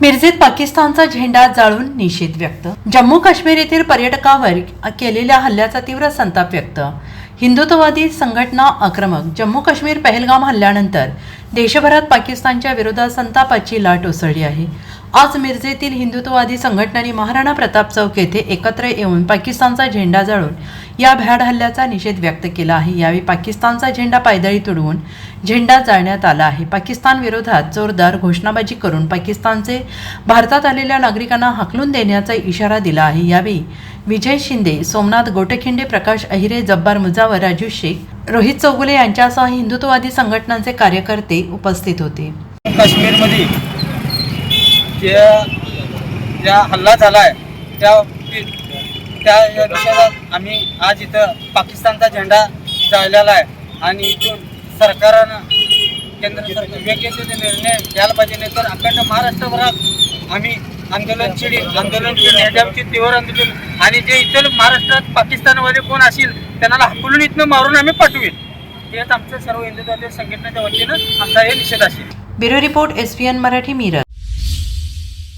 मिरजेत पाकिस्तानचा झेंडा जाळून निषेध व्यक्त. जम्मू काश्मीर येथील पर्यटकावर केलेल्या हल्ल्याचा तीव्र संताप व्यक्त. हिंदुत्ववादी संघटना आक्रमक जम्मू काश्मीर पहलगाम हल्ल्यानंतर देशभरात पाकिस्तानच्या विरोधात संतापाची लाट उसळली आहे. आज मिरजेतील हिंदुत्ववादी संघटनांनी महाराणा प्रताप चौक येथे एकत्र येऊन पाकिस्तानचा झेंडा जाळून या भ्याड हल्ल्याचा निषेध व्यक्त केला आहे. यावेळी पाकिस्तानचा झेंडा पायदळी तुडवून झेंडा जाळण्यात आला आहे. पाकिस्तान विरोधात जोरदार घोषणाबाजी करून पाकिस्तानचे भारतात आलेल्या नागरिकांना हाकलून देण्याचा इशारा दिला आहे. यावेळी विजय शिंदे सोमनाथ गोटखिंडे प्रकाश अहिरे जब्बार मुजावर राजू शेख रोहित चौगुले यांच्यासह हिंदुत्ववादी संघटनांचे कार्यकर्ते उपस्थित होते. काश्मीरमध्ये ज्या हल्ला झाला आहे त्या त्या विषयात आम्ही आज इथं पाकिस्तानचा झेंडा जाळलेला आहे. आणि इथून सरकारनं केंद्र सरकार योग्य ते निर्णय घ्यायला पाहिजे नाही तर अखंड महाराष्ट्रभरात आम्ही आंदोलन चिडी आंदोलन नेत्यांची तीव्र आंदोलन आणि जे इतर महाराष्ट्रात पाकिस्तानमध्ये कोण असेल त्यांना हकलून इथनं मारून आम्ही पाठवीन हेच आमचं सर्व हिंदुत्वाच्या संघटनेच्या वतीनं आमचा हे निषेध असेल. Bureau report S Marathi Miraj.